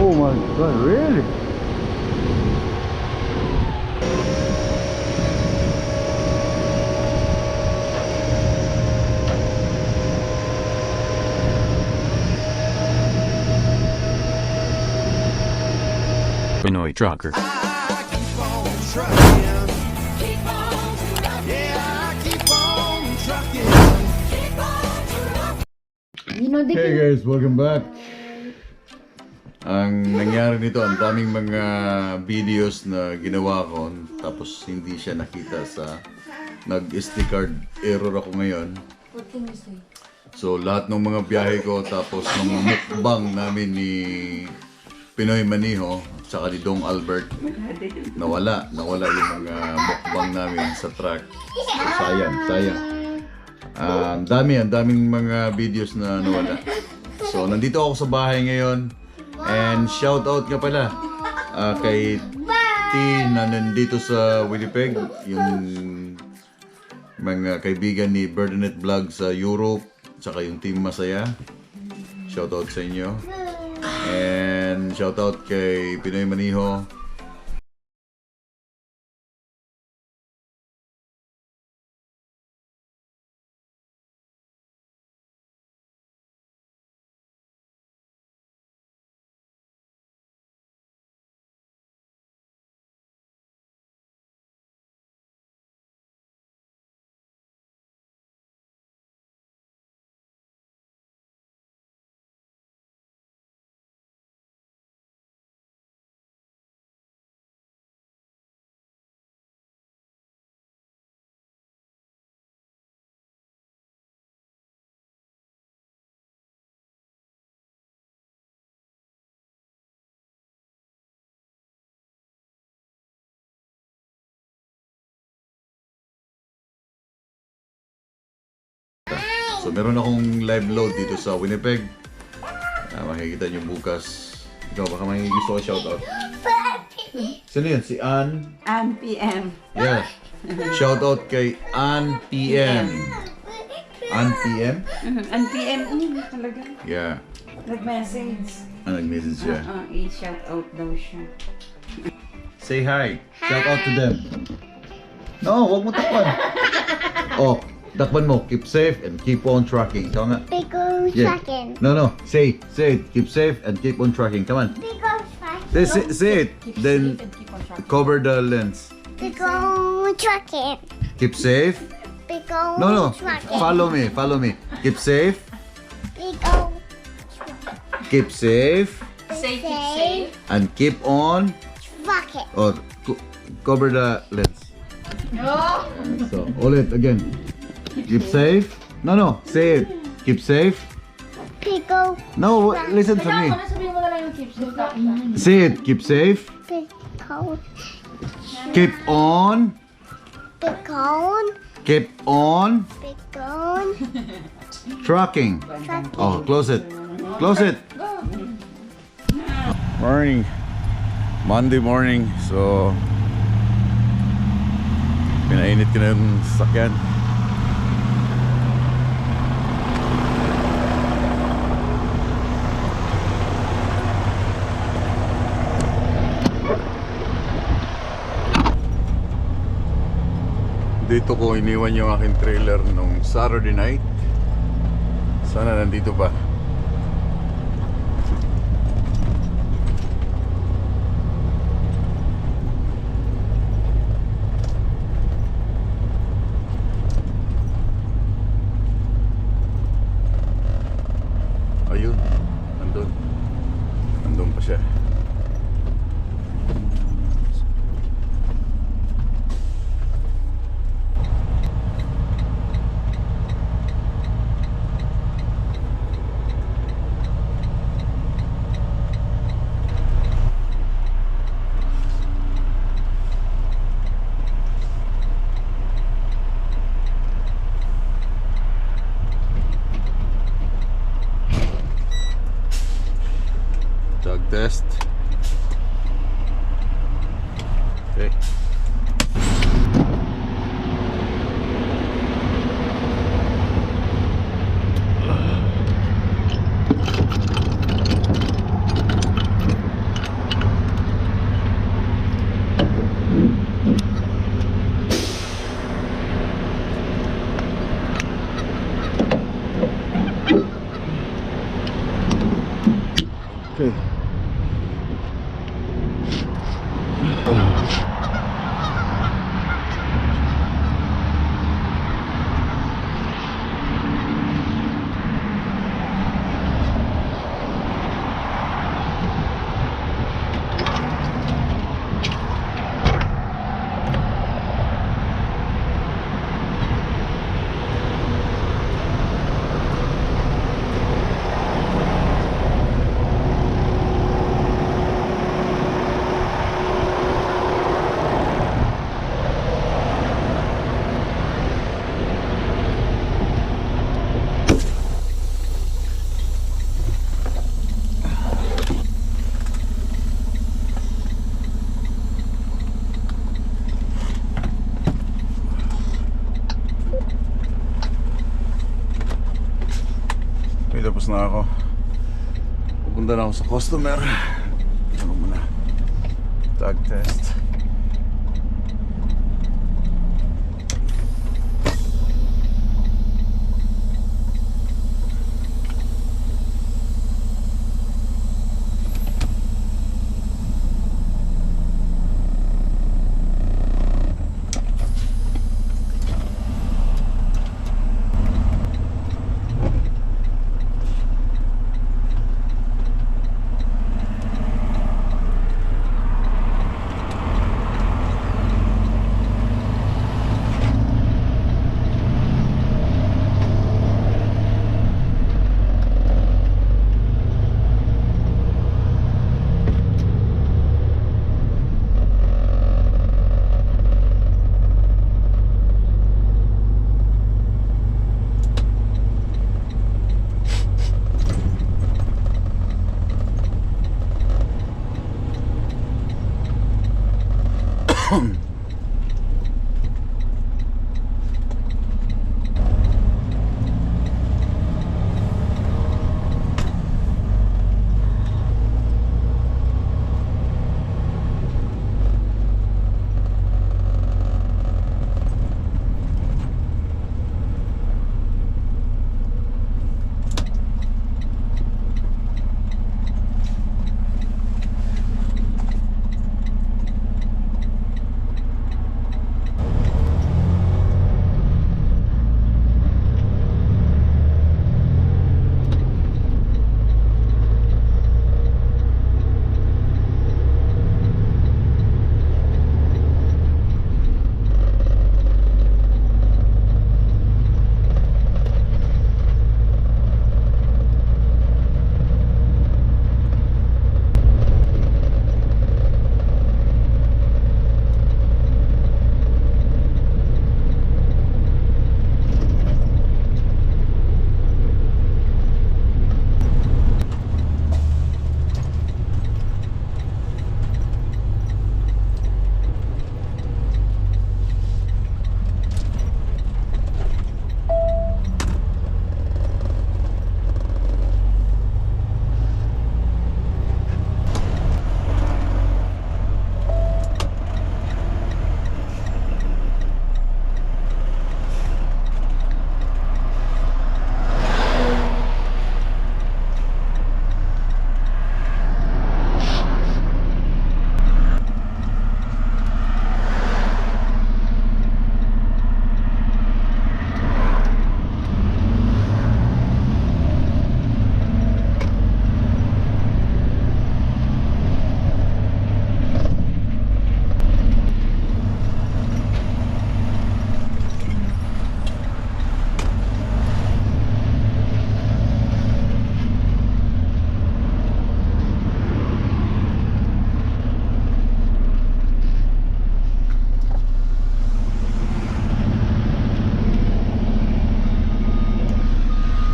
Oh my god, really? Pinoy trucker. Dinodikit. Hey guys, welcome back. Ang nangyari nito, ang daming mga videos na ginawa ko tapos hindi siya nakita sa nag-SD card error ako ngayon. So lahat ng mga biyahe ko tapos ng mukbang namin ni Pinoy Maniho tsaka ni Dong Albert nawala, nawala yung mga mukbang namin sa truck. So, sayang, sayang. Ah, ang dami, ang daming mga videos na nawala. So, nandito ako sa bahay ngayon. And shout out nga pala ah, kay T na nandito sa Winnipeg. Yung mga kaibigan ni Berdanet Vlog sa Europe. Tsaka yung Team Masaya. Shout out sa inyo. And shout out kay Pinoy Maniho. So meron akong live load dito sa Winnipeg. Ah, makikita nyo bukas. Ikaw, baka may gusto ko shoutout. Sino yun? Si Ann? Ann PM. Yeah. Shoutout kay Ann PM. Ann PM? Mhm, Ann PM. Mm, talaga. Yeah. Nag-message. Ah, nag-message siya. Oo, i-shout out daw siya. Say hi. Shout out to them. No, wag mo takpan. oh, takpan mo. Keep safe and keep on trucking. Ikaw nga. Big old Yeah. tracking. No, no. Say, say it. Keep safe and keep on trucking. Come on. Big old tracking. Say, say, say it. Then cover the lens. Big old tracking. Keep safe. Big old No, no. tracking. Follow me. Follow me. Keep safe. Big old Keep safe. Safe, safe. And keep on. tracking. Or co- cover the lens. No. So, ulit again. Keep safe. No, no. Say it. Keep safe. Old, No, w- listen to me. Say it. Keep safe. old, Keep on. old, Keep on. old Trucking. Oh, close it. Close it. Morning. Monday morning. So, pinainit ko na yung sasakyan. Dito ko iniwan yung aking trailer nung Saturday night. Sana nandito pa. Test. Na ako. Pupunta na ako sa customer. Ano muna? Tag test. Um...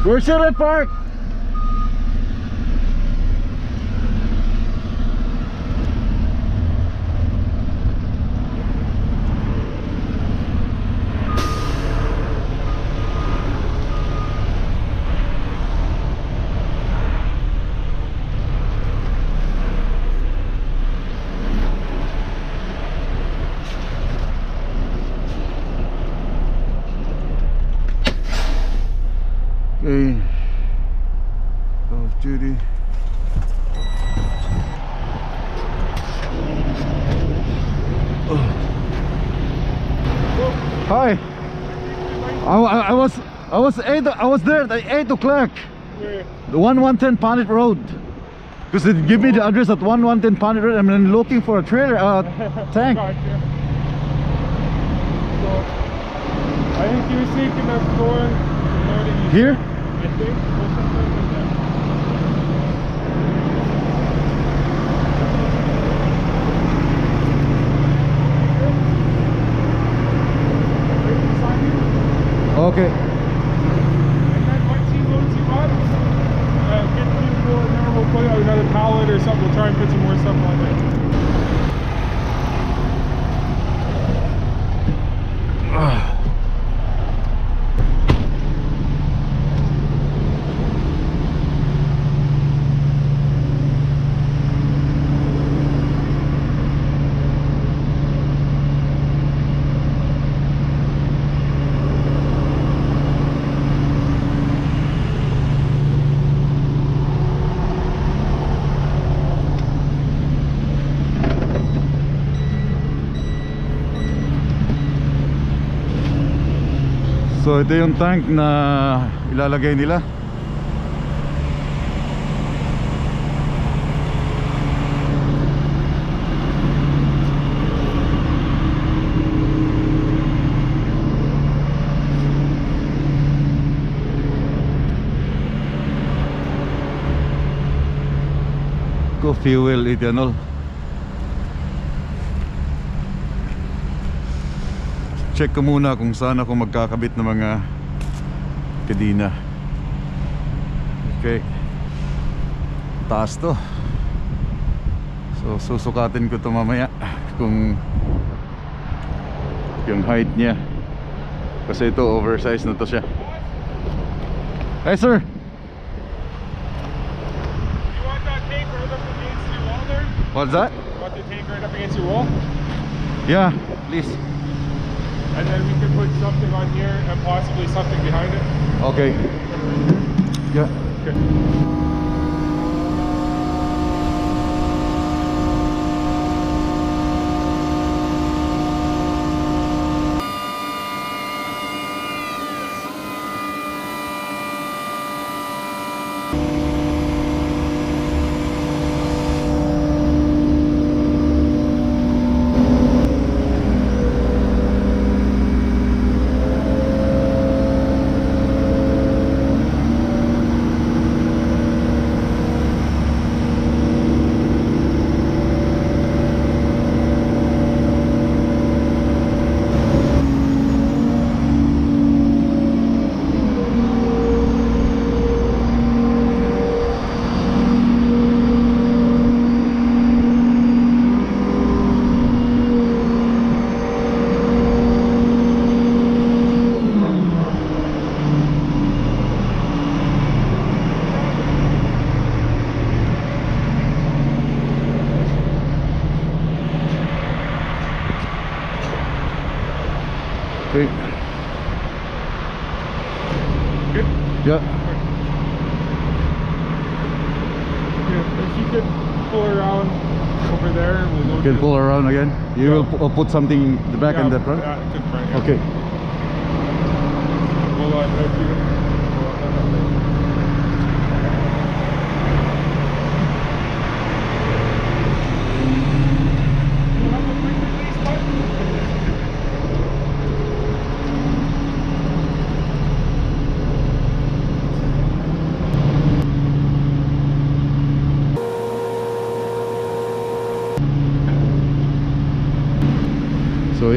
Where it I Park? 8 I was there at 8 o'clock Where? The 1110 Panit Road Because they give me the address at 1110 Panit Road I'm looking for a trailer, uh, tank so, I think you received him at 4 Here? I think, Okay. or something like that. So ito yung tank na ilalagay nila. Fuel ethanol. Check ko muna kung saan ako magkakabit ng mga kadina okay. Taas to. So susukatin ko to mamaya kung yung height niya. Kasi ito oversize na to siya. Hey sir! You want that tank right up against your wall there? what's that? You want the tank right up against your wall? yeah please And then we can put something on here and possibly something behind it. okay yeah Okay. okay Good. yeah Yeah, if you could pull around over there, we'll load can it. pull you will pu- uh, put something in the back yeah, and the front Yeah, front. Yeah. okay Hold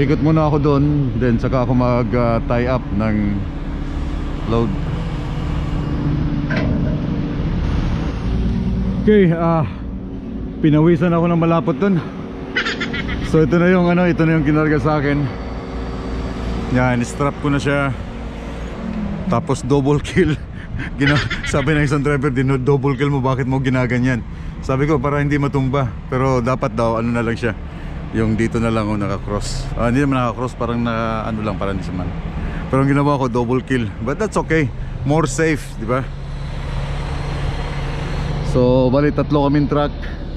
ikot muna ako doon Then saka ako mag uh, tie up ng load. Okay ah Pinawisan ako ng malapot doon So ito na yung ano Ito na yung kinarga sa akin. Yan strap ko na siya. Tapos double kill. Gina Sabi ng isang driver din Double kill mo bakit mo ginaganyan? Sabi ko para hindi matumba. Pero dapat daw ano na lang siya yung dito na lang ako nakakross. Ah, hindi naman nakakross parang na ano lang parang hindi siya man pero ang ginawa ko double kill. But that's okay. More safe di ba? So bali tatlo kaming truck.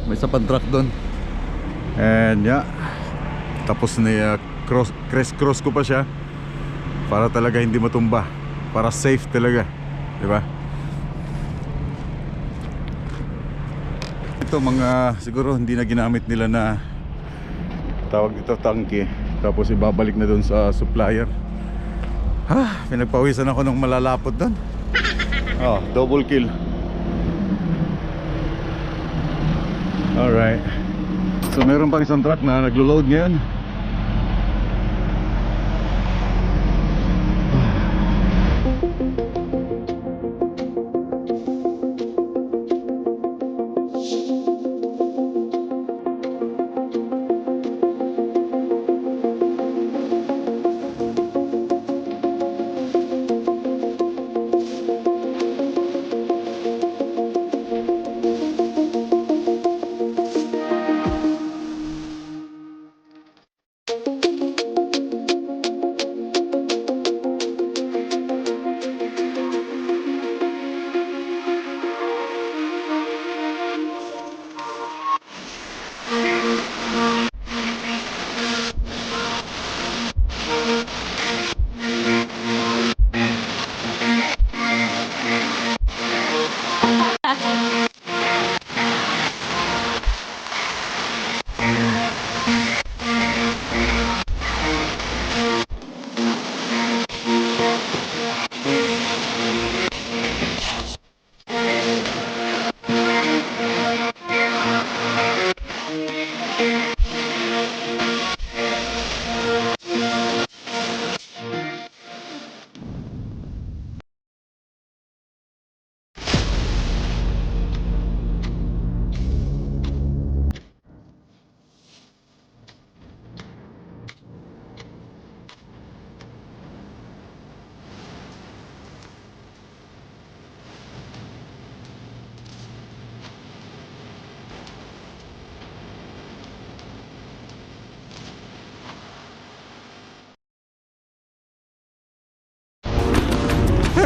May isa pang truck doon. And yeah. Tapos na uh, cross crest cross ko pa siya. Para talaga hindi matumba. Para safe talaga. Di ba? Ito mga siguro hindi na ginamit nila na tawag dito tangke. Tapos ibabalik na doon sa supplier. Ha, pinagpawisan ako nung malalapot doon. Oh, double kill. Alright. So meron pang isang truck na naglo-load ngayon.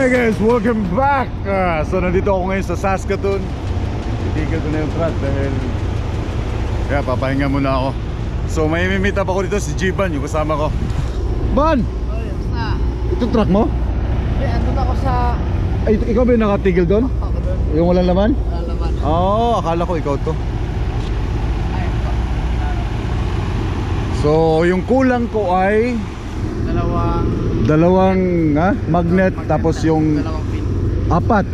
Hey guys, welcome back! Ah, so nandito ako ngayon sa Saskatoon Titigil ko na yung truck dahil Kaya papahinga muna ako So may meet up ako dito si Jiban, yung kasama ko Ban! Itong truck mo? Eh, andun ako sa... Ay, ikaw ba yung nakatigil doon? Ako doon. Yung walang laman? Lalaban. Oo, oh, akala ko ikaw to. So yung kulang ko ay Dalawang... Dalawang ha, magnet, tapos na- yung Dalawang pin. apat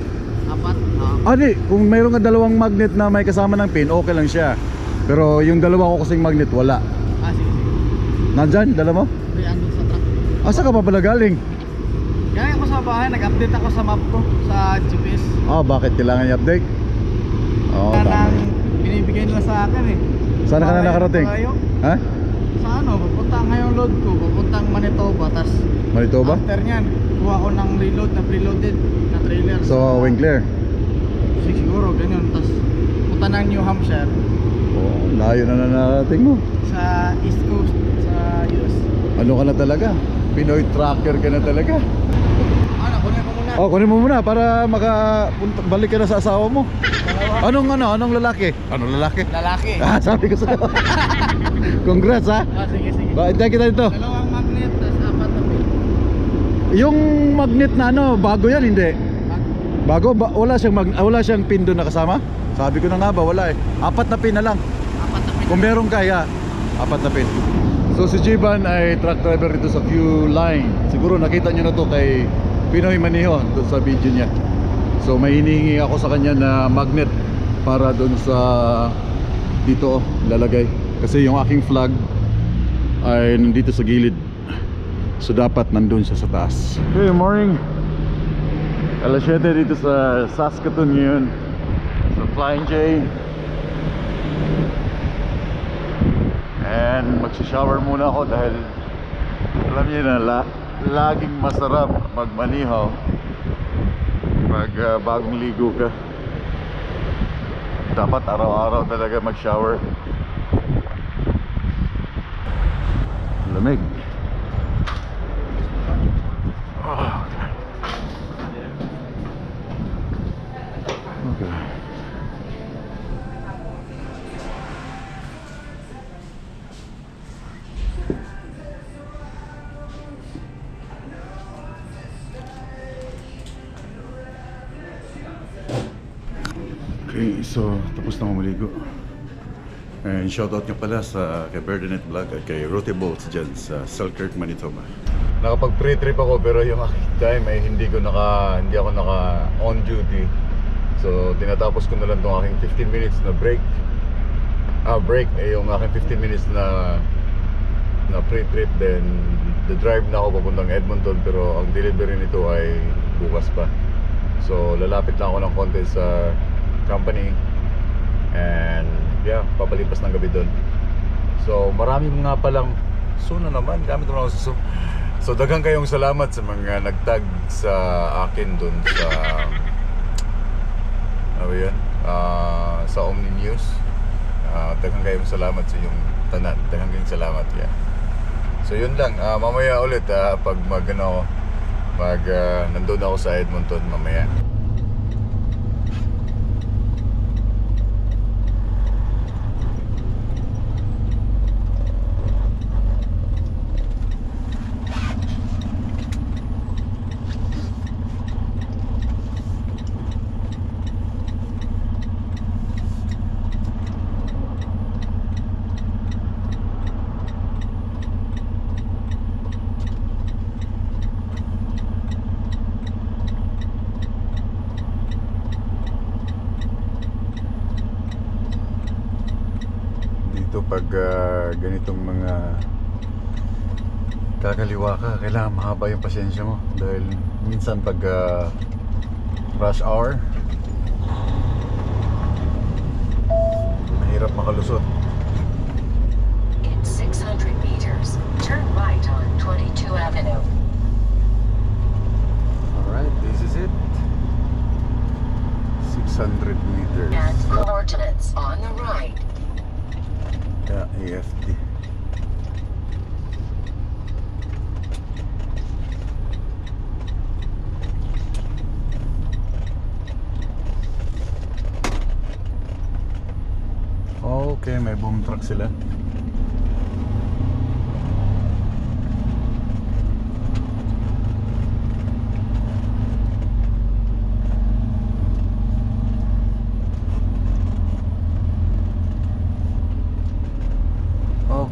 Apat. Ah. Ah di, kung mayroon ka dalawang magnet na may kasama ng pin, okay lang siya Pero yung dalawa ko kasing magnet, wala ah, sige, sige. Nandyan, dala mo? Andun sa truck. Asa ka pa pala galing? Kaya ako sa bahay, nag-update ako sa map ko, sa GPS. Ah, bakit kailangan i-update? Oo, Kaya tama binibigay nila sa akin eh. Saan ka na nakarating? Ha? Ngayong load ko, pupuntang Manitoba, tas Manitoba? after nyan, kuha ko ng reload na preloaded na trailer. So, Winkler? Sig- Siguro, ganyan. Tas punta ng New Hampshire, Oo, layo na na narating mo sa East Coast, sa US. Ano ka na talaga? Pinoy tracker ka na talaga Ano, kunin ko muna. Oh, kunin mo muna para maka punta- balik ka na sa asawa mo Anong ano, anong lalaki? Anong lalaki? Lalaki. Ah, sabi ko sa'yo Congrats ha Ah, sige, sige. Ba, hintayin kita dito Dalawang magnet, tas apat na pin. Yung magnet na ano, bago yan, hindi? Bago? Ba, wala siyang mag, ah, wala siyang pin doon na kasama? Sabi ko na nga ba, wala eh. Apat na pin na lang. Apat na pin. Kung meron kaya, apat na pin. So si Jiban ay truck driver dito sa Q Line. Siguro nakita nyo na to kay Pinoy Maniho doon sa video niya. So may hinihingi ako sa kanya na magnet para doon sa dito oh, lalagay. Kasi yung aking flag ay nandito sa gilid. So dapat nandun siya sa taas. Good morning. Alas 7 dito sa Saskatoon ngayon. Sa Flying J. And magsha-shower muna ako dahil alam niyo na la, laging masarap magmanihaw pag ah, bagong ligo ka. Dapat araw-araw talaga mag-shower. lamig oh. okay Okay, so tapos na ako. And shoutout nyo pala sa kay Berdinet Vlog at kay Rote Bolts dyan sa Selkirk, Manitoba. Nakapag pre-trip ako pero yung aking time ay hindi ko naka hindi ako naka on duty. So tinatapos ko na lang tong aking 15 minutes na break. Ah, break eh yung aking 15 minutes na na pre-trip then the drive na ako papuntang Edmonton pero ang delivery nito ay bukas pa. So lalapit lang ako ng konti sa company and yeah, papalipas ng gabi doon. So marami nga palang soon na naman, gamit naman ako Zoom. So daghang kayong salamat sa mga nagtag sa akin doon sa ano yan? Ah, sa Omni News. Ah, daghang kayong salamat sa yung tanan. Daghang kayong salamat. Yeah. So yun lang, Ah, mamaya ulit ah, pag mag ano, mag ah, nandun ako sa Edmonton mamaya. Ah, ganitong mga kakaliwa ka, kailangan mahaba yung pasensya mo. Dahil minsan pag ah, rush hour mahirap makalusot. In 600 meters, turn right on 22 Avenue. alright, this is it. 600 meters. And coordinates on the right. AFD Okay, may boom truck sila.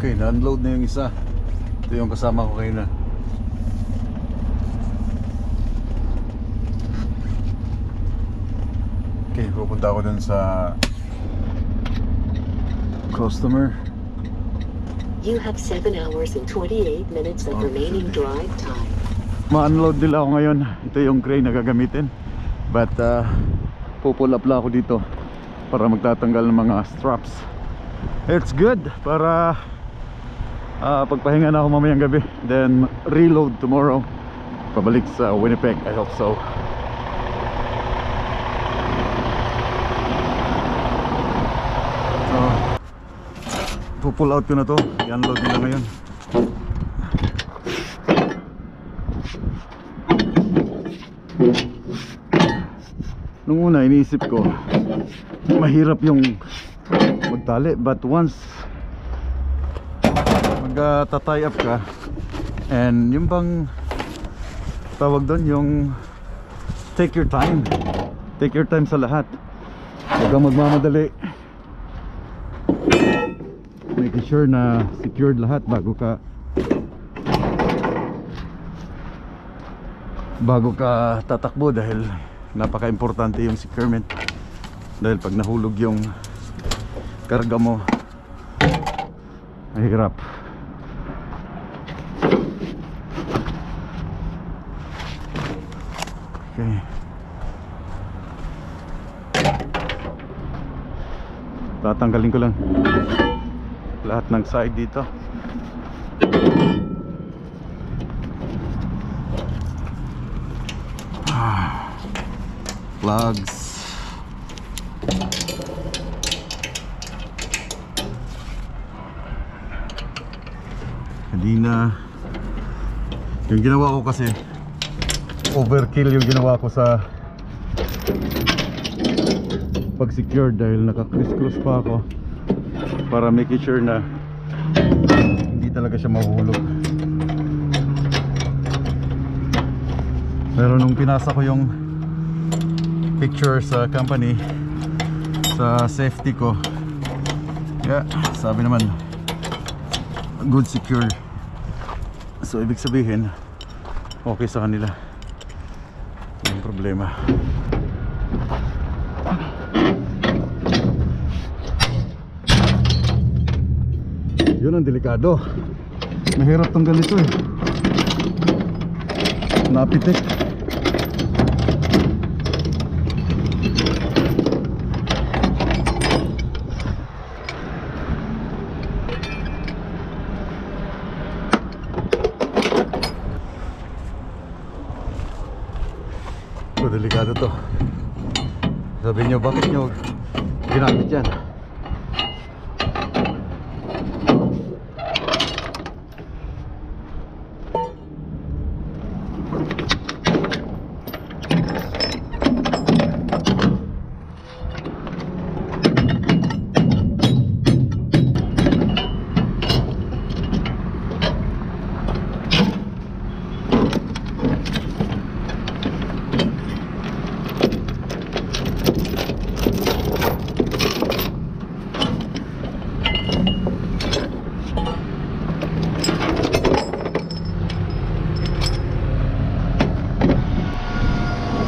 Okay, na-unload na yung isa. Ito yung kasama ko kayo na. Okay, pupunta ako dun sa customer. You have 7 hours and 28 minutes of remaining drive time. Ma-unload nila ako ngayon. Ito yung crane na gagamitin. But uh, pupull up lang ako dito para magtatanggal ng mga straps. It's good para uh, pagpahinga na ako mamayang gabi. Then reload tomorrow. Pabalik sa Winnipeg. I hope so. So, pupull out ko na to. I-unload nila ngayon. Nung una iniisip ko mahirap yung magtali but once mag uh, up ka. And yung bang tawag doon yung take your time. Take your time sa lahat. Huwag kang magmamadali. Making sure na secured lahat bago ka bago ka tatakbo dahil napaka-importante yung securement. Dahil pag nahulog yung karga mo mahirap okay. Tatanggalin ko lang lahat ng side dito. Plugs. Kanina yung ginawa ko kasi overkill yung ginawa ko sa pag secure dahil naka criss cross pa ako para making sure na hindi talaga siya mahuhulog pero nung pinasa ko yung picture sa company sa safety ko. Kaya sabi naman good secure. So ibig sabihin okay sa kanila. Problema. Yun ang delikado. Mahirap tong ganito eh. Napitik. Oh, delikado to. Sabi niyo, bakit niyo ginamit yan?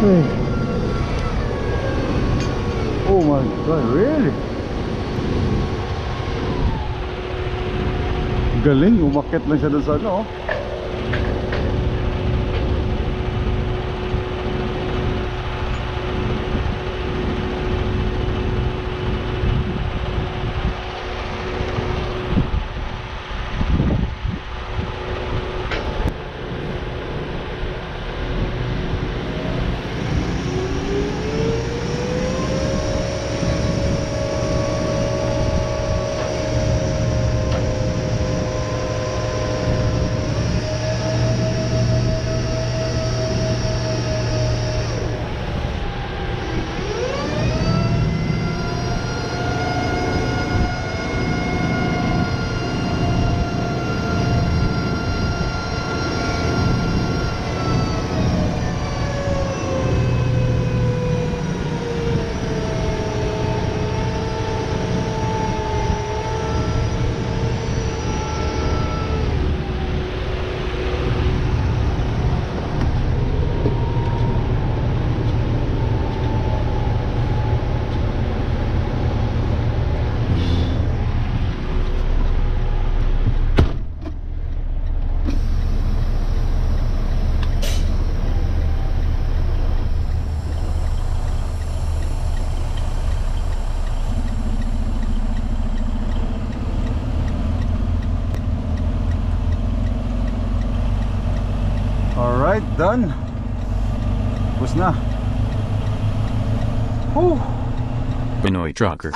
Hey. Oh my god, really? Umakit lang siya doon sa ano. oh. Alright, done. Tapos na. Whew. Pinoy Trucker.